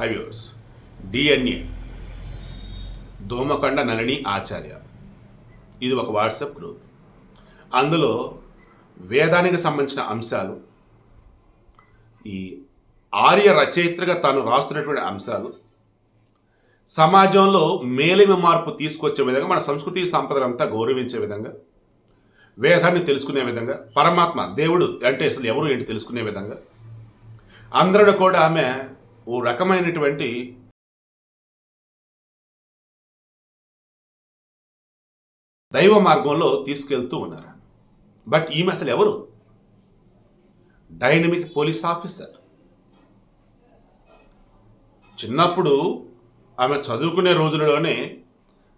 Hi viewers DNA Domakonda Nalini Acharya. ఇది ఒక WhatsApp group. అందులో వేదానికి సంబంధించిన అంశాలు ఈ ఆర్య రచయిత్రగా తాను రాస్తున్నటువంటి అంశాలు సమాజంలో మేలిమి మార్పు తీసుకొచ్చే విధంగా మన సంస్కృతి సంపదలంతా గౌరవించే విధంగా వేదాన్ని తెలుసుకునే విధంగా పరమాత్మ దేవుడు అంటే అసలు ఎవరు ఏంటి తెలుసుకునే విధంగా అందరూ కూడా ఆమె ఓ రకమైనటువంటి దైవ మార్గంలో తీసుకెళ్తూ ఉన్నారు. బట్ ఈమె అసలు ఎవరు? Dynamic police officer. చిన్నప్పుడు ఆమె చదువుకునే రోజులలోనే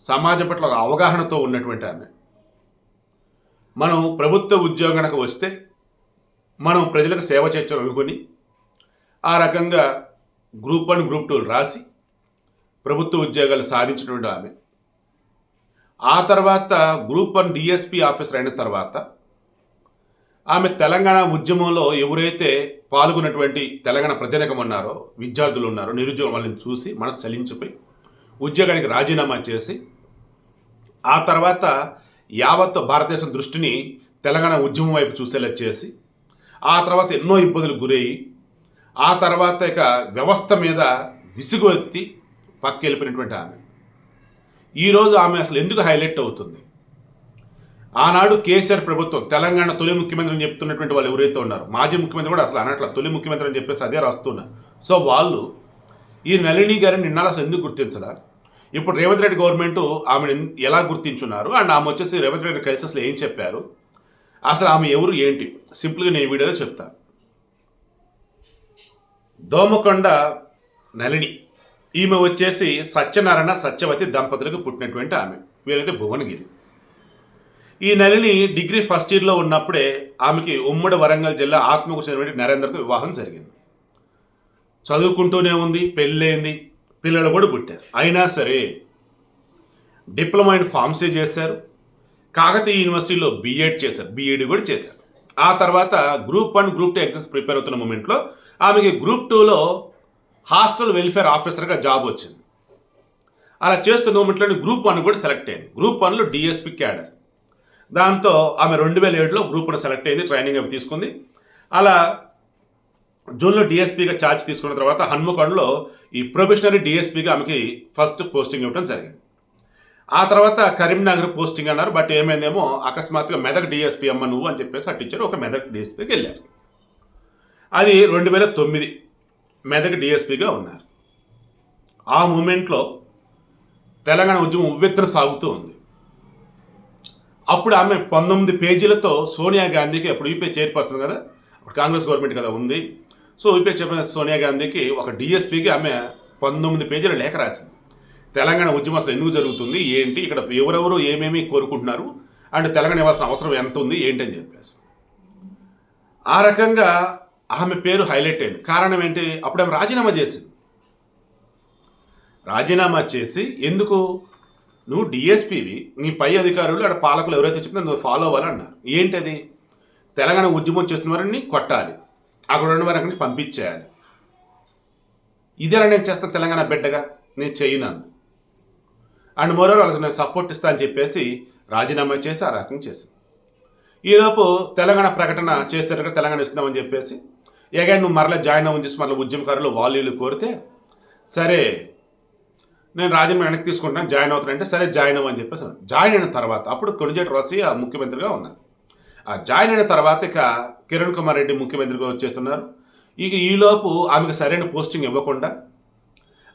సమాజం పట్ల ఒక అవగాహనతో ఉన్నటువంటి ఆమె. మనం ప్రభుత్వ ఉద్యోగానికి వస్తే మనం ప్రజలకు సేవ చేయడం అనుకుని ఆ రకంగా గ్రూప్ వన్ గ్రూప్ టూలు రాసి ప్రభుత్వ ఉద్యోగాలు సాధించినటువంటి ఆమె. ఆ తర్వాత గ్రూప్ వన్ డిఎస్పి ఆఫీసర్ అయిన తర్వాత ఆమె తెలంగాణ ఉద్యమంలో ఎవరైతే పాల్గొన్నటువంటి తెలంగాణ ప్రజానికం ఉన్నారో విద్యార్థులు ఉన్నారో నిరుద్యోగం వాళ్ళని చూసి మనసు చలించిపోయి ఉద్యోగానికి రాజీనామా చేసి ఆ తర్వాత యావత్ భారతదేశం దృష్టిని తెలంగాణ ఉద్యమం వైపు చూసేలా చేసి ఆ తర్వాత ఎన్నో ఇబ్బందులు గురయ్యి ఆ తర్వాత ఇక వ్యవస్థ మీద విసుగు ఎత్తి పక్కెళ్ళిపోయినటువంటి ఆమె. ఈరోజు ఆమె అసలు ఎందుకు హైలైట్ అవుతుంది? ఆనాడు కేసీఆర్ ప్రభుత్వం తెలంగాణ తొలి ముఖ్యమంత్రి అని చెప్తున్నటువంటి వాళ్ళు ఎవరైతే ఉన్నారు మాజీ ముఖ్యమంత్రి కూడా అసలు అనట్ల తొలి ముఖ్యమంత్రి అని చెప్పేసి అదే రాస్తున్నారు సో వాళ్ళు ఈ నళిని గారిని నిన్నాళ్ళు అసలు ఎందుకు గుర్తించరా ఇప్పుడు రేవంత్ రెడ్డి గవర్నమెంట్ ఆమెను ఎలా గుర్తించున్నారు? అండ్ ఆమె వచ్చేసి రేవంత్ రెడ్డి కలిసి అసలు ఏం చెప్పారు? అసలు ఆమె ఎవరు ఏంటి? సింపుల్గా నేను ఈ వీడియోలో చెప్తాను దోమకొండ నళిని ఈమె వచ్చేసి సత్యనారాయణ సత్యవతి దంపతులకు పుట్టినటువంటి ఆమె. వీరైతే భువనగిరి. ఈ నళిని డిగ్రీ ఫస్ట్ ఇయర్లో ఉన్నప్పుడే ఆమెకి ఉమ్మడి వరంగల్ జిల్లా ఆత్మకు చెందినటువంటి నరేంద్రతో వివాహం జరిగింది. చదువుకుంటూనే ఉంది పెళ్ళైంది పిల్లలు కూడా పుట్టారు. అయినా సరే డిప్లొమా ఇన్ ఫార్మసీ చేశారు కాకతీయ యూనివర్సిటీలో బీఎడ్ చేశారు బీఎడ్ కూడా చేశారు. ఆ తర్వాత group one group two exams prepare అవుతున్న మూమెంట్లో ఆమెకి గ్రూప్ టూలో హాస్టల్ వెల్ఫేర్ ఆఫీసర్గా జాబ్ వచ్చింది. అలా చేస్తున్న మూమెంట్లోనే గ్రూప్ వన్ కూడా సెలెక్ట్ అయింది. గ్రూప్ వన్లో డిఎస్పి క్యాడర్. దాంతో ఆమె రెండు వేల ఏడులో గ్రూప్ వన్ సెలెక్ట్ అయింది ట్రైనింగ్ అవి తీసుకుంది. అలా జూన్లో డిఎస్పీగా ఛార్జ్ తీసుకున్న తర్వాత హన్మకొండలో ఈ ప్రొఫెషనరీ డిఎస్పీగా ఆమెకి ఫస్ట్ పోస్టింగ్ ఇవ్వడం జరిగింది. ఆ తర్వాత కరీంనగర్ పోస్టింగ్ అన్నారు బట్ ఏమైందేమో అకస్మాత్తుగా మెదక్ డిఎస్పీ అమ్మ నువ్వు అని చెప్పేసి ఆ టీచర్ ఒక మెదక్ డిఎస్పీకి వెళ్ళారు. అది రెండు వేల తొమ్మిది మెదక్ డిఎస్పీగా ఉన్నారు. ఆ మూమెంట్లో తెలంగాణ ఉద్యమం ఉవ్వెత్తున సాగుతూ ఉంది. అప్పుడు ఆమె పంతొమ్మిది పేజీలతో సోనియా గాంధీకి అప్పుడు యూపీఏ చైర్పర్సన్ కదా అప్పుడు కాంగ్రెస్ గవర్నమెంట్ కదా ఉంది. సో యూపీఏ చైర్పర్సన్ సోనియా గాంధీకి ఒక డిఎస్పీకి ఆమె పంతొమ్మిది పేజీల లేఖ రాసింది. తెలంగాణ ఉద్యమం అసలు ఎందుకు జరుగుతుంది ఏంటి ఇక్కడ ఎవరెవరు ఏమేమి కోరుకుంటున్నారు అండ్ తెలంగాణ ఇవ్వాల్సిన అవసరం ఎంత ఉంది ఏంటి అని చెప్పేసి. ఆ రకంగా ఆమె పేరు హైలైట్ అయింది. కారణం ఏంటి? అప్పుడు ఆమె రాజీనామా చేసింది. రాజీనామా చేసి ఎందుకు? నువ్వు డిఎస్పీవి నీ పై అధికారులు అక్కడ పాలకులు ఎవరైతే చెప్పినా నువ్వు ఫాలో అవ్వాలి అన్నారు ఏంటది? తెలంగాణ ఉద్యమం చేస్తున్న వారిని కొట్టాలి. అక్కడ ఉన్న వారి అక్కడి నుంచి పంపించేయాలి. ఇదేలా నేను చేస్తాను తెలంగాణ బిడ్డగా? నేను చేయను అండ్ మరోవర్ వాళ్ళకి నేను సపోర్ట్ ఇస్తా అని చెప్పేసి రాజీనామా చేసి ఆ రకం చేసింది. ఈలోపు తెలంగాణ ప్రకటన చేస్తే తెలంగాణ ఇస్తున్నామని చెప్పేసి ఎగైన్ నువ్వు మరలా జాయిన్ అవ్వని చేసి మరలా ఉద్యమకారులు వాళ్ళు కోరితే సరే నేను రాజీనామా వెనక్కి తీసుకుంటాను జాయిన్ అవుతానంటే సరే జాయిన్ అవ్వని చెప్పేసి జాయిన్ అయిన తర్వాత అప్పుడు కొణిజేటి రాసి ఆ ముఖ్యమంత్రిగా ఉన్నారు. ఆ జాయిన్ అయిన తర్వాత ఇక కిరణ్ కుమార్ రెడ్డి ముఖ్యమంత్రిగా వచ్చేస్తున్నారు. ఇక ఈలోపు ఆమెకు సరైన పోస్టింగ్ ఇవ్వకుండా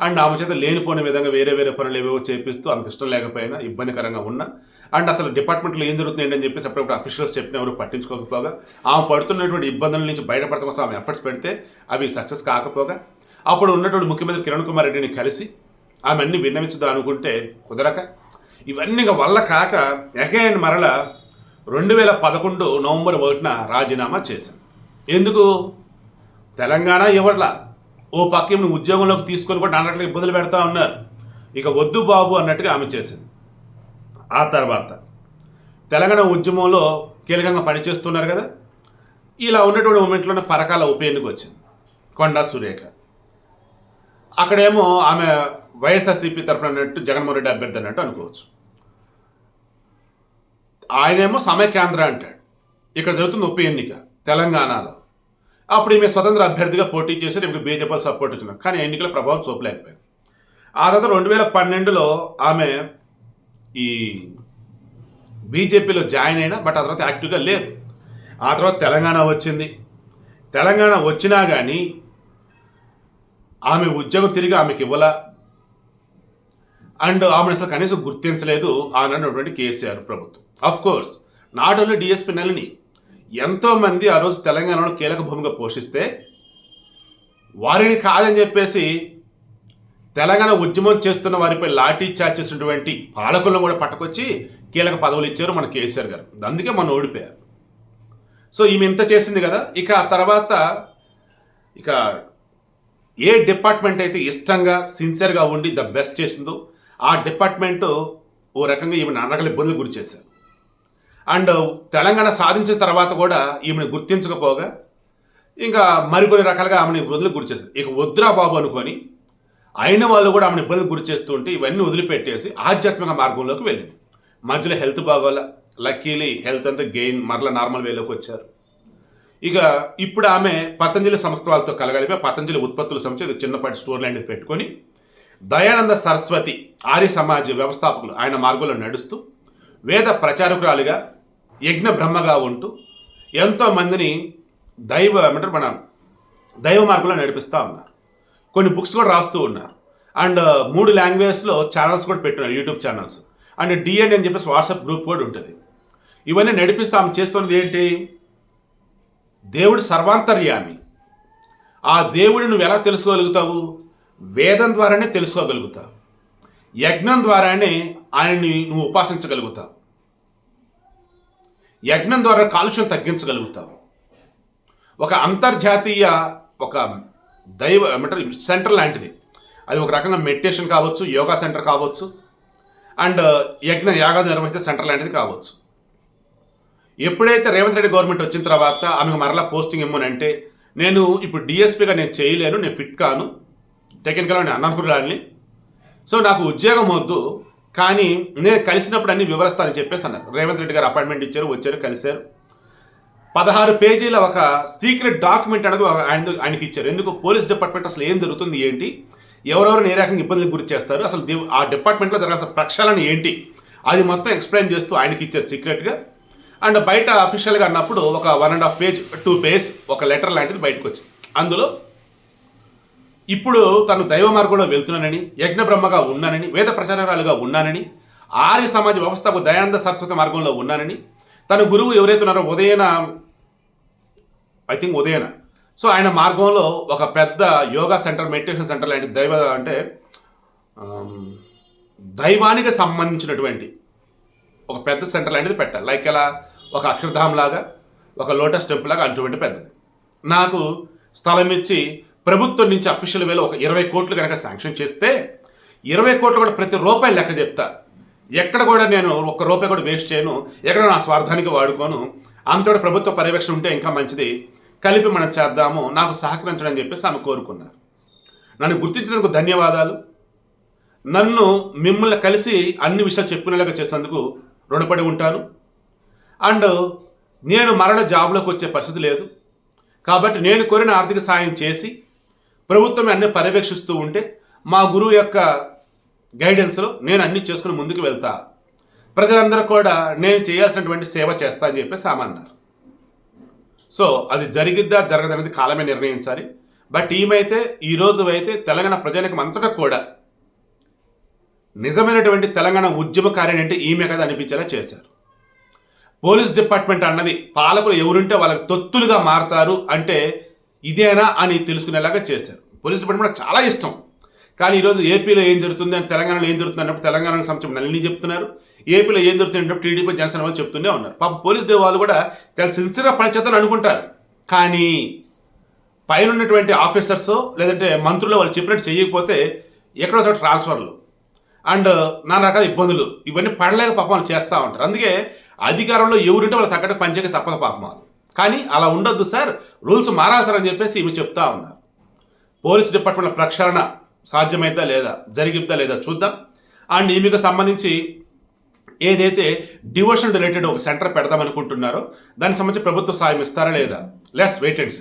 అండ్ ఆమె చేత లేనిపోని విధంగా వేరే వేరే పనులు ఏవేవో చేపిస్తూ ఆమెకు ఇష్టం లేకపోయినా ఇబ్బందికరంగా ఉన్నా అండ్ అసలు డిపార్ట్మెంట్లో ఏం జరుగుతుంది ఏంటని చెప్పేసి అప్పుడప్పుడు అఫీషియల్స్ చెప్పిన ఎవరు పట్టించుకోకపోగా ఆమె పడుతున్నటువంటి ఇబ్బందుల నుంచి బయటపడటం కోసం ఆమె ఎఫర్ట్స్ పెడితే అవి సక్సెస్ కాకపోగా అప్పుడు ఉన్నటువంటి ముఖ్యమంత్రి కిరణ్ కుమార్ రెడ్డిని కలిసి ఆమె అన్ని విన్నవించుదా అనుకుంటే కుదరక. ఇవన్నీ వల్ల కాక ఎగైన్ మరల రెండు వేల పదకొండు నవంబర్ ఒకటిన రాజీనామా చేశాను ఎందుకు? తెలంగాణ ఇవ్వట్లా. ఓ పక్క ఉద్యోగంలోకి తీసుకొని కూడా అన్నట్లు ఇబ్బందులు పెడతా ఉన్నారు ఇక వద్దు బాబు అన్నట్టుగా ఆమె చేసింది. ఆ తర్వాత తెలంగాణ ఉద్యమంలో కీలకంగా పనిచేస్తున్నారు కదా. ఇలా ఉన్నటువంటి మూమెంట్లోనే పరకాల ఉప ఎన్నిక వచ్చింది. కొండా సురేఖ. అక్కడేమో ఆమె వైఎస్ఆర్సీపీ తరఫున అన్నట్టు జగన్మోహన్ రెడ్డి అభ్యర్థి అన్నట్టు అనుకోవచ్చు. ఆయనేమో సమైక్యాంధ్ర అంటాడు. ఇక్కడ జరుగుతుంది ఉప ఎన్నిక తెలంగాణలో. అప్పుడు ఈమె స్వతంత్ర అభ్యర్థిగా పోటీ చేసి రేపు బీజేపీ సపోర్ట్ ఇచ్చినారు కానీ ఎన్నికల ప్రభావం చూపలేకపోయింది. ఆ తర్వాత రెండు వేల పన్నెండులో ఆమె ఈ బీజేపీలో జాయిన్ అయినా బట్ ఆ తర్వాత యాక్టివ్గా లేదు. ఆ తర్వాత తెలంగాణ వచ్చింది. తెలంగాణ వచ్చినా కానీ ఆమె ఉద్యోగం తిరిగి ఆమెకి ఇవ్వాల? అండ్ ఆమెను అసలు కనీసం గుర్తించలేదు ఆనన్నటువంటి కేసీఆర్ ప్రభుత్వం. Of course not only DSP Nalini ఎంతోమంది ఆ రోజు తెలంగాణలో కీలక భూమిక పోషిస్తే వారిని కాదని చెప్పేసి తెలంగాణ ఉద్యమం చేస్తున్న వారిపై లాఠీ చార్జ్ చేసినటువంటి పాలకులను కూడా పట్టుకొచ్చి కీలక పదవులు ఇచ్చారు మన కేసీఆర్ గారు. అందుకే మనం ఓడిపోయారు. సో ఈమె ఇంత చేసింది కదా. ఇక ఆ తర్వాత ఇక ఏ డిపార్ట్మెంట్ అయితే ఇష్టంగా సిన్సియర్గా ఉండి ద బెస్ట్ చేసిందో ఆ డిపార్ట్మెంట్ ఓ రకంగా ఈమె నాన్న ఇబ్బందులు గురి చేశారు. అండ్ తెలంగాణ సాధించిన తర్వాత కూడా ఈమెను గుర్తించకపోగా ఇంకా మరికొన్ని రకాలుగా ఆమెను ఇబ్బందులు గురి చేస్తుంది ఇక వద్దురా బాబు అనుకొని అయిన వాళ్ళు కూడా ఆమెను ఇబ్బందులు గురి చేస్తూ ఉంటే ఇవన్నీ వదిలిపెట్టేసి ఆధ్యాత్మిక మార్గంలోకి వెళ్ళింది. మధ్యలో హెల్త్ బాగోలా లక్కీలీ హెల్త్ అంతా గెయిన్ మరలా నార్మల్ వేలోకి వచ్చారు. ఇక ఇప్పుడు ఆమె పతంజలి సంస్థ వాళ్ళతో కలగలిపి పతంజలి ఉత్పత్తుల సంస్థ చిన్నపాటి స్టోర్ లాంటివి పెట్టుకొని దయానంద సరస్వతి ఆర్య సమాజ వ్యవస్థాపకులు ఆయన మార్గంలో నడుస్తూ వేద ప్రచారకురాలుగా యజ్ఞ బ్రహ్మగా ఉంటూ ఎంతో మందిని దైవ ఏమంటారు మన దైవ మార్గంలో నడిపిస్తూ ఉన్నారు. కొన్ని బుక్స్ కూడా రాస్తూ ఉన్నారు. అండ్ uh, మూడు లాంగ్వేజ్లో ఛానల్స్ కూడా పెట్టున్నారు యూట్యూబ్ ఛానల్స్ అండ్ డిఎన్ అని చెప్పేసి వాట్సాప్ గ్రూప్ కూడా ఉంటుంది. ఇవన్నీ నడిపిస్తూ ఆమె చేస్తున్నది ఏంటి? దేవుడు సర్వాంతర్యామి. ఆ దేవుడిని నువ్వు ఎలా తెలుసుకోగలుగుతావు? వేదం ద్వారానే తెలుసుకోగలుగుతావు. యజ్ఞం ద్వారానే ఆయన్ని నువ్వు ఉపాసించగలుగుతావు. యజ్ఞం ద్వారా కాలుష్యం తగ్గించగలుగుతావు. ఒక అంతర్జాతీయ ఒక దైవ ఏమంటారు సెంటర్ లాంటిది. అది ఒక రకంగా మెడిటేషన్ కావచ్చు యోగా సెంటర్ కావచ్చు అండ్ uh, యజ్ఞ యాగాది నిర్వహించే సెంటర్ లాంటిది కావచ్చు. ఎప్పుడైతే రేవంత్ రెడ్డి గవర్నమెంట్ వచ్చిన తర్వాత ఆమెకు మరలా పోస్టింగ్ ఇమ్మనంటే నేను ఇప్పుడు డిఎస్పీగా నేను చేయలేను నేను ఫిట్ కాను టెక్నికల్గా నేను అనర్హురాలిని. సో నాకు ఉద్యోగం వద్దు కానీ నేను కలిసినప్పుడు అన్ని వివరిస్తానని చెప్పేసి అన్నారు. రేవంత్ రెడ్డి గారు అపాయింట్మెంట్ ఇచ్చారు వచ్చారు కలిశారు. పదహారు పేజీల ఒక సీక్రెట్ డాక్యుమెంట్ అనేది ఆయన ఆయనకి ఇచ్చారు. ఎందుకు? పోలీస్ డిపార్ట్మెంట్ అసలు ఏం జరుగుతుంది ఏంటి? ఎవరెవరు ఏ రకంగా ఇబ్బందులకు గురి చేస్తారు అసలు ఆ డిపార్ట్మెంట్లో జరగాల్సిన ప్రక్షాళన ఏంటి? అది మొత్తం ఎక్స్ప్లెయిన్ చేస్తూ ఆయనకి ఇచ్చారు సీక్రెట్గా. అండ్ బయట అఫీషియల్గా అన్నప్పుడు ఒక one and half page two page ఒక లెటర్ లాంటిది బయటకు వచ్చింది అందులో ఇప్పుడు తను దైవ మార్గంలో వెళ్తున్నానని యజ్ఞ బ్రహ్మగా ఉన్నానని వేద ప్రచారాలుగా ఉన్నానని ఆర్య సమాజ వ్యవస్థకు దయానంద సరస్వతి మార్గంలో ఉన్నానని తన గురువు ఎవరైతే ఉన్నారో Udayana I think Udayana. So ఆయన మార్గంలో ఒక పెద్ద యోగా సెంటర్ మెడిటేషన్ సెంటర్ లాంటి దైవ అంటే దైవానికి సంబంధించినటువంటి ఒక పెద్ద సెంటర్ లాంటిది పెట్టాలి లైక్ ఎలా? ఒక అక్షరధామ్ లాగా ఒక లోటస్ టెంపుల్ లాగా అటువంటి పెద్దది. నాకు స్థలం ఇచ్చి ప్రభుత్వం నుంచి అఫీషియల్ వేలో ఒక ఇరవై కోట్లు కనుక శాంక్షన్ చేస్తే ఇరవై కోట్లు కూడా ప్రతి రూపాయి లెక్క చెప్తా. ఎక్కడ కూడా నేను ఒక్క రూపాయి కూడా వేస్ట్ చేయను. ఎక్కడ నా స్వార్థానికి వాడుకోను. అంతటి ప్రభుత్వ పర్యవేక్షణ ఉంటే ఇంకా మంచిది. కలిపి మనం చేద్దాము. నాకు సహకరించడం అని చెప్పేసి ఆమె కోరుకున్నారు. నన్ను గుర్తించినందుకు ధన్యవాదాలు. నన్ను మిమ్మల్ని కలిసి అన్ని విషయాలు చెప్పుకునేలాగా చేసినందుకు రుణపడి ఉంటాను. అండ్ నేను మరల జాబ్లోకి వచ్చే పరిస్థితి లేదు. కాబట్టి నేను కోరిన ఆర్థిక సాయం చేసి ప్రభుత్వం అన్ని పర్యవేక్షిస్తూ ఉంటే మా గురువు యొక్క గైడెన్స్లో నేను అన్ని చేసుకుని ముందుకు వెళ్తా. ప్రజలందరూ కూడా నేను చేయాల్సినటువంటి సేవ చేస్తా అని చెప్పేసి ఆమె అన్నారు. సో అది జరిగిద్దా జరగదనేది కాలమే నిర్ణయించాలి. బట్ ఈమైతే ఈ రోజు అయితే తెలంగాణ ప్రజానికం అంతటా కూడా నిజమైనటువంటి తెలంగాణ ఉద్యమకారిణి అంటే ఈమె కదా అనిపించేలా చేశారు. పోలీస్ డిపార్ట్మెంట్ అన్నది పాలకులు ఎవరుంటే వాళ్ళకి తొత్తులుగా మారతారు అంటే ఇదేనా అని తెలుసుకునేలాగా చేశారు. పోలీస్ డిపార్ట్మెంట్ నాకు చాలా ఇష్టం. కానీ ఈరోజు ఏపీలో ఏం జరుగుతుంది అని తెలంగాణలో ఏం జరుగుతుంది అన్నప్పుడు తెలంగాణకు సంబంధించిన నల్లిని చెప్తున్నారు. ఏపీలో ఏం జరుగుతుంది అంటే టీడీపీ జనసేన వాళ్ళు చెప్తూనే ఉన్నారు. పాపం పోలీస్ డే వాళ్ళు కూడా చాలా సిన్సియర్గా పనిచేద్దామని అనుకుంటారు. కానీ పైన ఉన్నటువంటి ఆఫీసర్స్ లేదంటే మంత్రులు వాళ్ళు చెప్పినట్టు చేయకపోతే ఎక్కడో చోట ట్రాన్స్ఫర్లు అండ్ నానా రకాల ఇబ్బందులు. ఇవన్నీ పడలేక పాపం వాళ్ళు చేస్తూ ఉంటారు. అందుకే అధికారంలో ఎవరుంటే వాళ్ళు తగ్గట్టు పనిచేయక తప్పదు పాపం వాళ్ళు. కానీ అలా ఉండొద్దు సార్. రూల్స్ మారాలి సార్ అని చెప్పేసి ఇవి చెప్తా ఉన్నారు. పోలీస్ డిపార్ట్మెంట్ ప్రక్షాళన సాధ్యమైద్దా లేదా? జరిగిద్దా లేదా చూద్దాం. అండ్ ఈమెకు సంబంధించి ఏదైతే డివోషన్ రిలేటెడ్ ఒక సెంటర్ పెడదాం అనుకుంటున్నారో దానికి సంబంధించి ప్రభుత్వ సాయం ఇస్తారా లేదా? Let's wait and see.